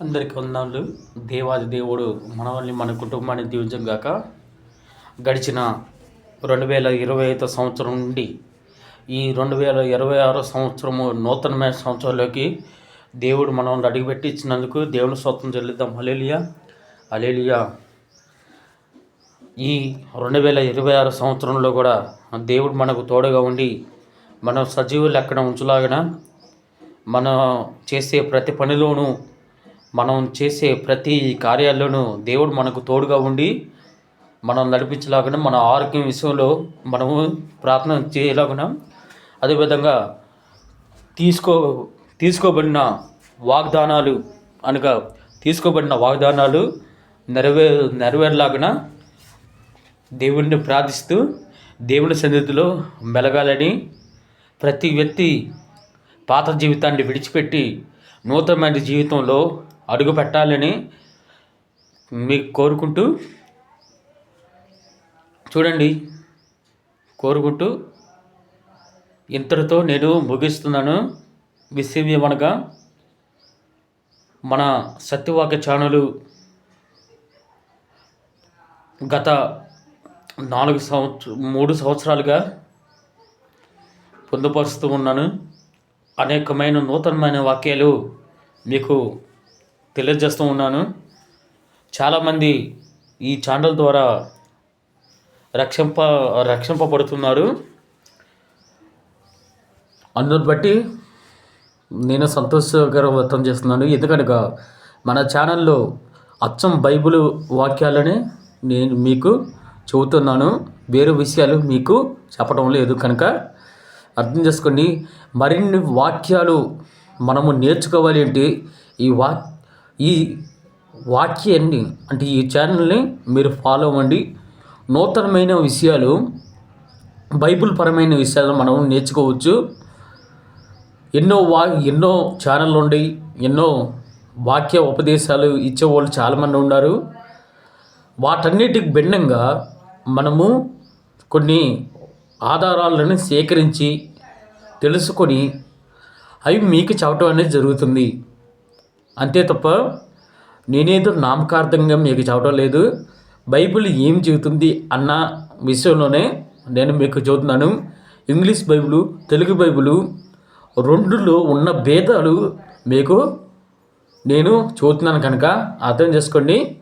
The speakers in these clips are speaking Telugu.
అందరికి వందనాలు. దేవాది దేవుడు మనల్ని మన కుటుంబాన్ని దీవించం గాక గడిచిన రెండు వేల ఇరవై ఐదో సంవత్సరం నుండి ఈ రెండు వేల ఇరవై ఆరో సంవత్సరము నూతనమైన సంవత్సరంలోకి దేవుడు మనం అడిగిపెట్టి ఇచ్చినందుకు దేవుని స్వత్వం చెల్లిద్దాం. అలేలియా అలేలియా ఈ రెండు వేల ఇరవై ఆరు సంవత్సరంలో కూడా దేవుడు మనకు తోడుగా ఉండి మనం సజీవులు ఎక్కడ ఉంచులాగిన మనం చేసే ప్రతి పనిలోనూ మనం చేసే ప్రతి కార్యాల్లోనూ దేవుడు మనకు తోడుగా ఉండి మనం నడిపించలాగా మన ఆరోగ్యం విషయంలో మనము ప్రార్థన చేయలాగా అదేవిధంగా తీసుకో తీసుకోబడిన వాగ్దానాలు అనగా తీసుకోబడిన వాగ్దానాలు నెరవే నెరవేరలాగిన దేవుణ్ణి ప్రార్థిస్తూ దేవుని సన్నిధిలో మెలగాలని ప్రతి వ్యక్తి పాత జీవితాన్ని విడిచిపెట్టి నూతనమైన జీవితంలో అడుగు పెట్టాలని మీకు కోరుకుంటూ చూడండి కోరుకుంటూ ఇంతటితో నేను ముగిస్తున్నాను. విషయం ఏమనగా మన సత్యవాక్య ఛానలు గత నాలుగు సంవత్సర మూడు సంవత్సరాలుగా పొందుపరుస్తూ ఉన్నాను. అనేకమైన నూతనమైన వాక్యాలు మీకు తెలియజేస్తూ ఉన్నాను. చాలామంది ఈ ఛానల్ ద్వారా రక్షింప రక్షింపబడుతున్నారు. అందుని బట్టి నేను సంతోషకరం వ్యక్తం చేస్తున్నాను. ఎందుకనగా మన ఛానల్లో అచ్చం బైబిల్ వాక్యాలని నేను మీకు చెబుతున్నాను. వేరే విషయాలు మీకు చెప్పడం లేదు కనుక అర్థం చేసుకోండి. మరిన్ని వాక్యాలు మనము నేర్చుకోవాలి అంటే ఈ వాక్ ఈ వాక్యాన్ని అంటే ఈ ఛానల్ని మీరు ఫాలో అవ్వండి. నూతనమైన విషయాలు బైబిల్ పరమైన విషయాలు మనం నేర్చుకోవచ్చు. ఎన్నో వా ఎన్నో ఛానళ్ళు ఉండి ఎన్నో వాక్య ఉపదేశాలు ఇచ్చేవాళ్ళు చాలామంది ఉన్నారు. వాటన్నిటికి భిన్నంగా మనము కొన్ని ఆధారాలను సేకరించి తెలుసుకొని అవి మీకు చెప్పడం అనేది జరుగుతుంది. అంతే తప్ప నేనేదో నామకార్థంగా మీకు చెప్పడం లేదు. బైబిల్ ఏం చెబుతుంది అన్న విషయంలోనే నేను మీకు చెబుతున్నాను. ఇంగ్లీష్ బైబిలు తెలుగు బైబిలు రెండులో ఉన్న భేదాలు మీకు నేను చూస్తున్నాను కనుక అర్థం చేసుకోండి.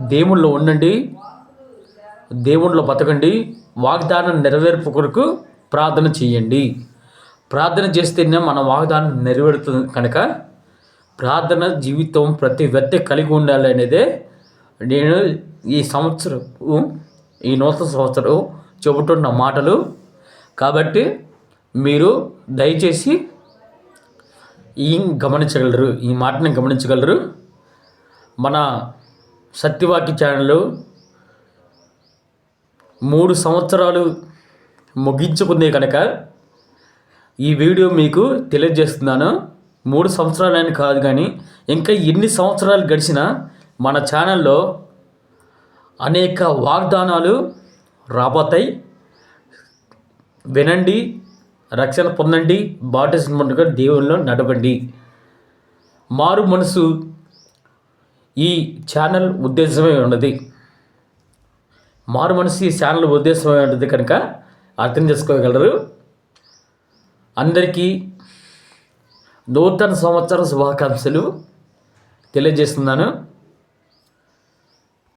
దేవుళ్ళు ఉండండి. దేవుళ్ళు బతకండి. వాగ్దానం నెరవేర్పు కొరకు ప్రార్థన చేయండి. ప్రార్థన చేస్తేనే మన వాగ్దానం నెరవేరుతుంది కనుక ప్రార్థన జీవితం ప్రతి వ్యక్తి కలిగి ఉండాలి అనేదే నేను ఈ సంవత్సరం ఈ నూతన సంవత్సరం చెబుతున్న మాటలు. కాబట్టి మీరు దయచేసి ఈ గమనించగలరు ఈ మాటని గమనించగలరు. మన సత్యవాక్య ఛానల్ మూడు సంవత్సరాలు ముగించుకుంది కనుక ఈ వీడియో మీకు తెలియజేస్తున్నాను. మూడు సంవత్సరాలని కాదు కానీ ఇంకా ఎన్ని సంవత్సరాలు గడిచినా మన ఛానల్లో అనేక వాగ్దానాలు రాబోతాయి. వినండి రక్షణ పొందండి. బాటిస్మంటుగా దేవుల్లో నడవండి. మారు మనసు ఈ ఛానల్ ఉద్దేశమే ఉన్నది. మారు మనసు ఈ ఛానల్ ఉద్దేశమే ఉన్నది కనుక అర్థం చేసుకోగలరు. అందరికీ నూతన సంవత్సర శుభాకాంక్షలు తెలియజేస్తున్నాను.